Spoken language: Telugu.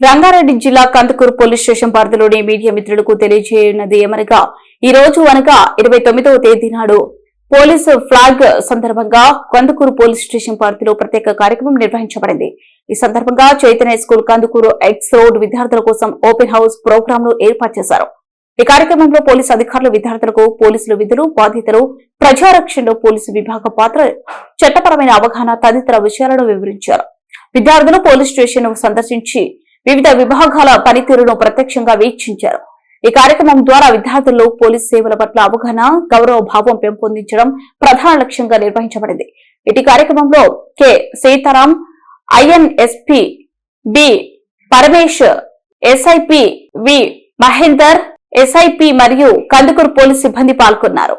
రంగారెడ్డి జిల్లా కందుకూరు పోలీస్ స్టేషన్ పరిధిలోని మీడియా మిత్రులకు తెలియజేయనది ఏమనగా ఈ రోజు అనగా ఇరవై తొమ్మిదవ తేదీ నాడు పోలీసు ఫ్లాగ్ సందర్భంగా కందుకూరు పోలీస్ స్టేషన్ పరిధిలో ప్రత్యేక కార్యక్రమం నిర్వహించబడింది. ఈ సందర్భంగా Chaitanya school Kandukur X road విద్యార్థుల కోసం ఓపెన్ హౌస్ ప్రోగ్రామ్ను ఏర్పాటు చేశారు. ఈ కార్యక్రమంలో పోలీసు అధికారులు విద్యార్థులకు పోలీసులు విధులు బాధితులు ప్రజారక్షణలో పోలీసు విభాగ పాత్ర చట్టపరమైన అవగాహన తదితర విషయాలను వివరించారు. విద్యార్థులు పోలీస్ స్టేషన్ సందర్శించి వివిధ విభాగాల పనితీరును ప్రత్యక్షంగా వీక్షించారు. ఈ కార్యక్రమం ద్వారా విద్యార్థుల్లో పోలీస్ సేవల పట్ల అవగాహన గౌరవ భావం పెంపొందించడం ప్రధాన లక్ష్యంగా నిర్వహించబడింది. ఇటు కార్యక్రమంలో K. Sitaram INSP B. Paramesh SIP V. Mahender SIP మరియు కందుకూరు పోలీస్ సిబ్బంది పాల్గొన్నారు.